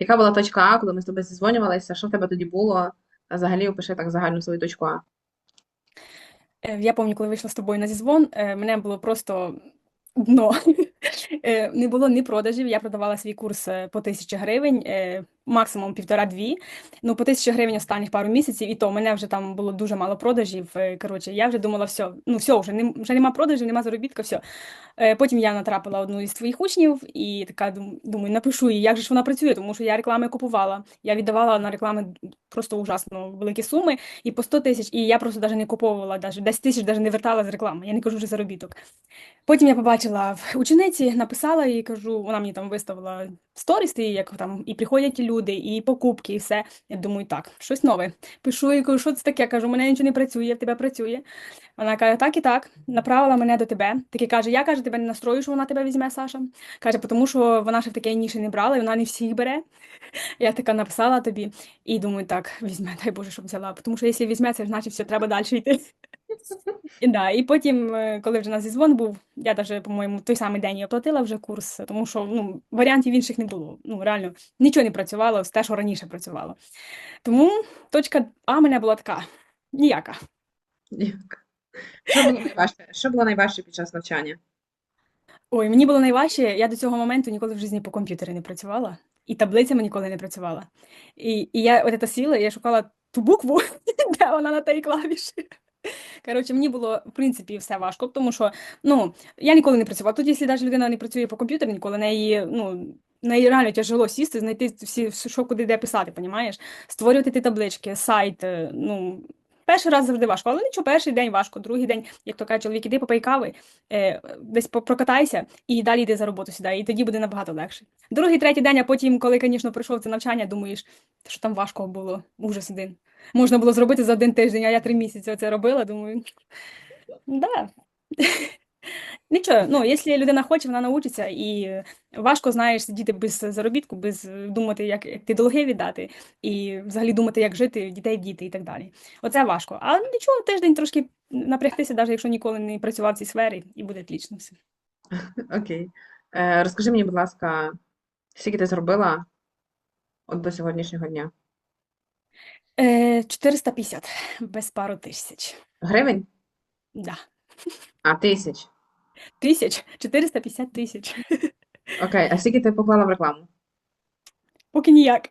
Яка була точка А, коли ми з тобою зізвонювалися? Що в тебе тоді було? Взагалі опиши так загальну свою точку А. Е, Я пам'ятаю, коли вийшла з тобою на зізвон, е, мене було просто дно. Е, Не було ні продажів. Я продавала свій курс по тисячі гривень, максимум півтора-дві. Ну, по тисячі гривень останніх пару місяців, і то мене вже там було дуже мало продажів. Е, Коротше, я вже думала, все, ну все, вже, не, вже нема продажів, нема заробітка, все. Потім я натрапила одну із твоїх учнів і така думаю, напишу їй, як же ж вона працює, тому що я реклами купувала. Я віддавала на реклами просто ужасно великі суми і по 100 тисяч, і я просто навіть не куповувала, навіть 10 тисяч навіть не вертала з реклами. Я не кажу вже заробіток. Потім я побачила в учениці, написала і кажу, вона мені там виставила сторіс, і як там і приходять люди, і покупки, і все. Я думаю, так, щось нове. Пишу і кажу, що це таке? Кажу, у мене нічого не працює, в тебе працює. Вона каже, так і так, направила мене до тебе. Такий каже, я каже, тебе не настрою, що вона тебе візьме, Саша. Каже, тому що вона ще в таке ніші не брала, і вона не всіх бере. Я така написала тобі і думаю, так, візьме, дай Боже, щоб взяла. Тому що якщо візьме, це значить, все, треба далі йти. І, да, і потім, е, коли вже на зізвон був, я навіть, по-моєму, той самий день і оплатила вже курс, тому що ну, варіантів інших не було. Ну, реально, нічого не працювало те, що раніше працювало. Тому точка А мене була така ніяка. Як? Що було найважче? Що було найважче під час навчання? Ой, мені було найважче, я до цього моменту ніколи в житті по комп'ютері не працювала, і таблицями ніколи не працювала. І, і я от це сіла, я шукала ту букву, де вона на тій клавіші. Коротше, мені було, в принципі, все важко, тому що ну, я ніколи не працювала. Тут, якщо навіть людина не працює по комп'ютері, ніколи неї, ну, неї реально тяжело сісти, знайти всі, що куди де писати, понімаєш? Створювати ті таблички, сайт, е, ну. Перший раз завжди важко, але нічого, перший день важко, другий день, як то каже чоловік, іди попий кави, е, десь прокатайся і далі йди за роботу сюди, і тоді буде набагато легше. Другий, третій день, а потім, коли, звісно, прийшов це навчання, думаєш, що там важко було, ужас один. Можна було зробити за один тиждень, а я три місяці це робила, думаю. Да. Нічого, ну, якщо людина хоче, вона научиться, і важко, знаєш, сидіти без заробітку, без е, думати, як як ти долги віддати, і взагалі думати, як жити, дітей діти і так далі. Оце важко. А нічого, тиждень трошки напрягтися, навіть якщо ніколи не працював в цій сфері, і буде отлично все. Окей. Е, розкажи мені, будь ласка, скільки ти зробила от до сьогоднішнього дня? Е, 450 без пару тисяч. Гривень? Да. А, тисяч. Тисяч, 450 тисяч. Окей, а скільки ти поклала в рекламу? Поки ніяк.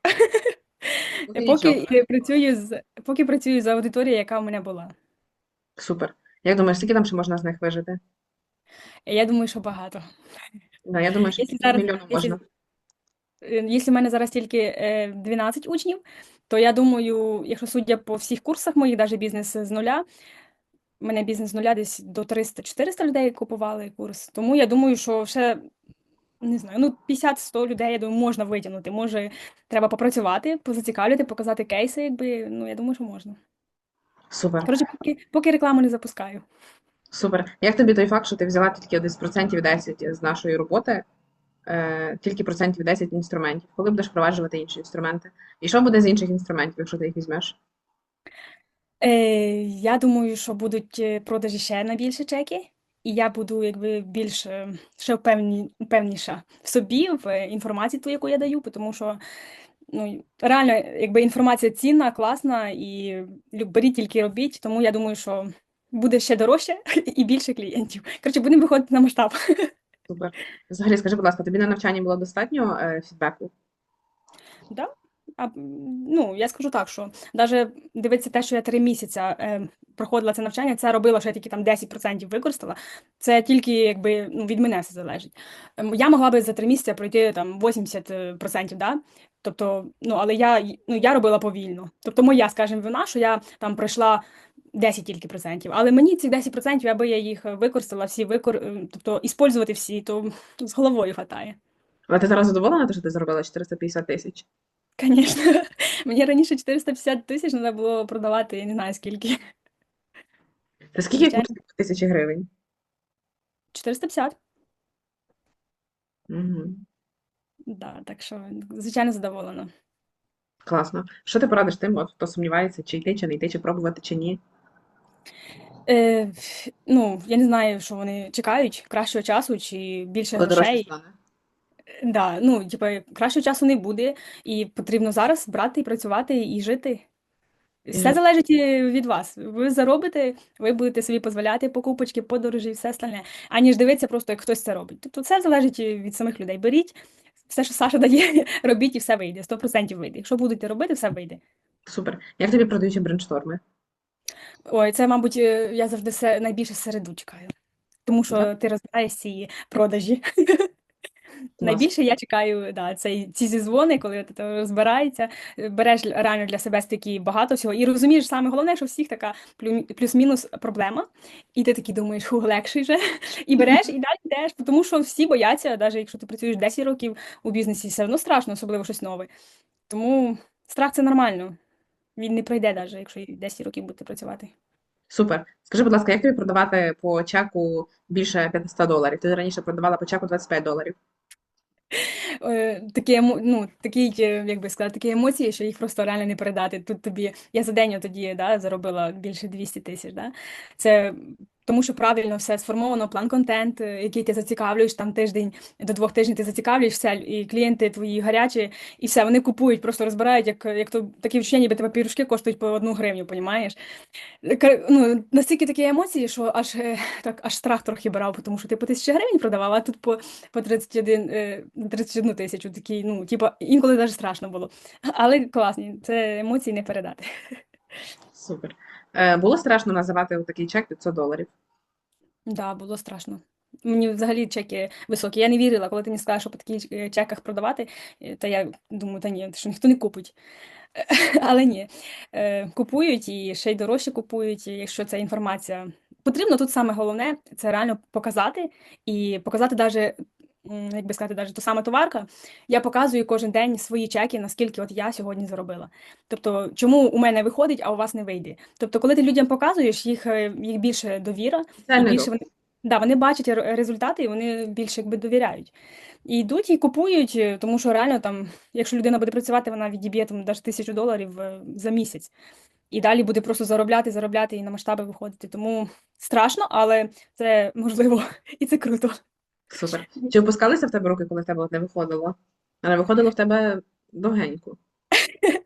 Поки Поки е, працюю з поки працюю з аудиторією, яка в мене була. Супер. Як думаєш, скільки там ще можна з них вижити? Е, Я думаю, що багато. Да, я думаю, що зараз, мільйона якщо, можна. е, якщо в мене зараз тільки е, 12 учнів, то я думаю, якщо судя по всіх курсах моїх, навіть бізнес з нуля, мене бізнес з нуля десь до 300-400 людей купували курс. Тому я думаю, що ще не знаю, ну 50-100 людей, я думаю, можна витягнути. Може, треба попрацювати, позацікавити, показати кейси, якби, ну, я думаю, що можна. Супер. Коротше, поки, поки рекламу не запускаю. Супер. Як тобі той факт, що ти взяла тільки десь процентів 10 з нашої роботи, е, тільки процентів 10 інструментів? Коли будеш впроваджувати інші інструменти? І що буде з інших інструментів, якщо ти їх візьмеш? Е, я думаю, що будуть е, продажі ще на більше чеки, і я буду якби більш е, ще впевні, впевніша в собі, в е, інформації, ту, яку я даю, тому що ну, реально, якби інформація цінна, класна, і лю- беріть тільки робіть, тому я думаю, що буде ще дорожче і більше клієнтів. Коротше, будемо виходити на масштаб. Супер. Взагалі, скажи, будь ласка, тобі на навчанні було достатньо е, фідбеку? Да? А, ну, я скажу так, що навіть дивитися те, що я три місяці е, проходила це навчання, це робила, що я тільки там 10% використала. Це тільки якби ну, від мене все залежить. Ем, Я могла би за три місяці пройти там 80%, да? Тобто, ну, але я, ну, я робила повільно. Тобто моя, скажімо, вина, що я там пройшла 10 тільки процентів. Але мені ці 10%, аби я їх використала, всі викор... е, тобто, іспользувати всі, то з головою хватає. Але ти зараз задоволена, що ти заробила 450 тисяч? Звісно. Мені раніше 450 тисяч треба було продавати, я не знаю скільки. Це скільки Звичайно. коштує тисячі гривень? 450. Угу. Да, так що, звичайно, задоволена. Класно. Що ти порадиш тим, от, хто сумнівається, чи йти, чи не йти, чи пробувати, чи ні? Е, ну, я не знаю, що вони чекають кращого часу чи більше Коли дорожче грошей. стане? Да, ну, типу, кращого часу не буде, і потрібно зараз брати і працювати і жити. Все І- залежить е, від вас. Ви заробите, ви будете собі дозволяти покупочки, подорожі і все остальне, аніж дивитися просто, як хтось це робить. Тобто це залежить від самих людей. Беріть все, що Саша дає, робіть і все вийде. 100% вийде. Якщо будете робити, все вийде. Супер. Як тобі продаючі брейншторми? Ой, це, мабуть, е, я завжди все найбільше середу чекаю. Тому що ти розбираєш ці продажі. Клас. Найбільше я чекаю да, цей, ці зізвони, коли ти розбирається, е, береш реально для себе стільки багато всього. І розумієш, саме головне, що у всіх така плюс-мінус проблема. І ти такий думаєш, ху, легший же. І береш, і далі йдеш, тому що всі бояться, навіть якщо ти працюєш 10 років у бізнесі, все одно страшно, особливо щось нове. Тому страх це нормально. Він не пройде, навіть якщо 10 років будете працювати. Супер. Скажи, будь ласка, як тобі продавати по чеку більше 500 доларів? Ти раніше продавала по чеку 25 доларів. Е, такі, ну, такі, е, як би сказати, такі емоції, що їх просто реально не передати. Тут тобі, я за день тоді да, заробила більше 200 тисяч. Да? Це тому, що правильно все сформовано, план контент, е, який ти зацікавлюєш, там тиждень до двох тижнів ти зацікавлюєш все, і клієнти твої гарячі, і все, вони купують, просто розбирають, як, як то такі відчуття, ніби тебе пірушки коштують по одну гривню, понімаєш? Ну, настільки такі емоції, що аж, е, так, аж страх трохи брав, тому що ти по тисячі гривень продавала, а тут по, по 31, е, 31 тисячу. Такий, ну, типу, інколи навіть страшно було. Але класні, це емоції не передати. Супер. Е, було страшно називати такий чек 500 доларів? Да, було страшно. Мені взагалі чеки високі. Я не вірила, коли ти мені сказала, що по таких е, чеках продавати. е, Та я думаю, та ні, що ніхто не купить. Але ні, купують і ще й дорожче купують, якщо ця інформація потрібно. Тут саме головне це реально показати і показати навіть, як би сказати, навіть ту саме товарка. Я показую кожен день свої чеки, наскільки от я сьогодні заробила. Тобто, чому у мене виходить, а у вас не вийде. Тобто, коли ти людям показуєш, їх, е, їх більше довіра, і більше вони, да, вони бачать результати, і вони більше якби довіряють. І йдуть і купують, е, тому що реально там, якщо людина буде працювати, вона відіб'є там навіть тисячу доларів е, за місяць. І далі буде просто заробляти, заробляти і на масштаби виходити. Тому страшно, але це можливо і це круто. Супер. Чи опускалися в тебе руки, коли в тебе от не виходило? А не виходило в тебе довгенько.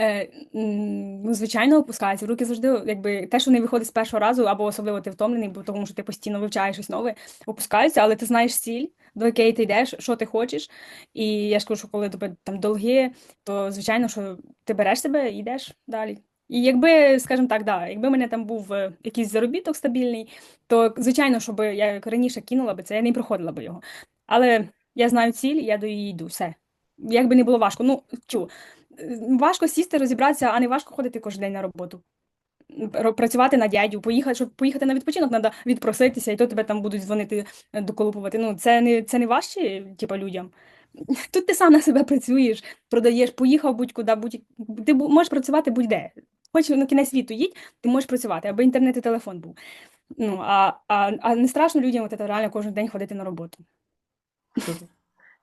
Е, ну, звичайно, опускаються. Руки завжди, якби те, що не виходить з першого разу, або особливо ти втомлений, бо тому що ти постійно вивчаєш щось нове, опускаються, але ти знаєш ціль, до якої ти йдеш, що ти хочеш. І я ж кажу, що коли тебе там долги, то звичайно, що ти береш себе і йдеш далі. І якби, скажімо так, да, якби мене там був е, якийсь заробіток стабільний, то звичайно, щоб я як раніше кинула би це, я не проходила би його. Але я знаю ціль, я до її йду. Все. Як не було важко. Ну, чу, е, важко сісти, розібратися, а не важко ходити кожен день на роботу. Працювати на дядю, поїхати, щоб поїхати на відпочинок, треба відпроситися, і то тебе там будуть дзвонити, е, доколупувати. Ну, це не, це не важче, типу, людям. Тут ти сам на себе працюєш, продаєш, поїхав будь-куди, будь... ти можеш працювати будь-де. Хоч на кінець світу їдь, ти можеш працювати, аби інтернет і телефон був. Ну, а, а, а не страшно людям от реально кожен день ходити на роботу.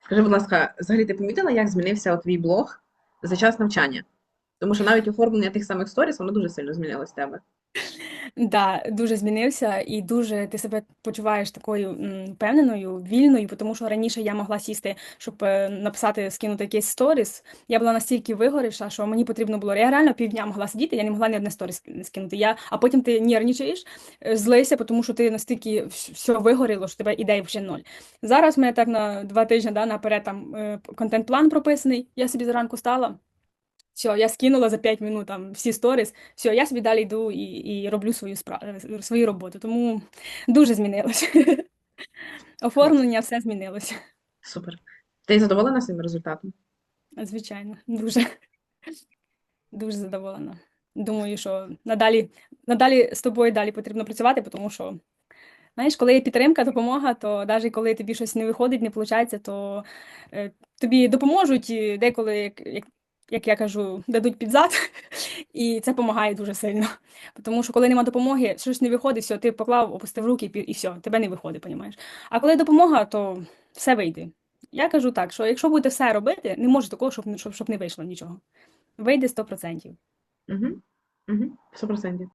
Скажи, будь ласка, взагалі ти помітила, як змінився твій блог за час навчання? Тому що навіть оформлення тих самих сторіс, воно дуже сильно змінилось в тебе. Да, дуже змінився і дуже ти себе почуваєш такою впевненою, вільною, тому що раніше я могла сісти, щоб е, написати, скинути якийсь сторіс. Я була настільки вигоріша, що мені потрібно було. Я реально півдня могла сидіти, я не могла ні одне сторіс скинути. Я, а потім ти нервничаєш, е, злися, тому що ти настільки вс- все вигоріло, що тебе ідей вже ноль. Зараз в мене так на два тижні да, наперед там е, контент-план прописаний. Я собі зранку стала. Все, я скинула за 5 минут там всі сторіс. Все, я собі далі йду і, і роблю свою справу, свою роботу. Тому дуже змінилося. Оформлення все змінилося. Супер. Ти задоволена своїм результатом? Звичайно, дуже. Дуже задоволена. Думаю, що надалі, надалі з тобою далі потрібно працювати, тому що, знаєш, коли є підтримка, допомога, то навіть коли тобі щось не виходить, не виходить, то е, тобі допоможуть і деколи, як, як, як я кажу, дадуть під зад, і це допомагає дуже сильно. Тому що коли нема допомоги, щось не виходить, все, ти поклав, опустив руки і, все, тебе не виходить, понімаєш? А коли допомога, то все вийде. Я кажу так, що якщо будете все робити, не може такого, щоб, щоб, щоб не вийшло нічого. Вийде 100%. Угу. Угу. 100%.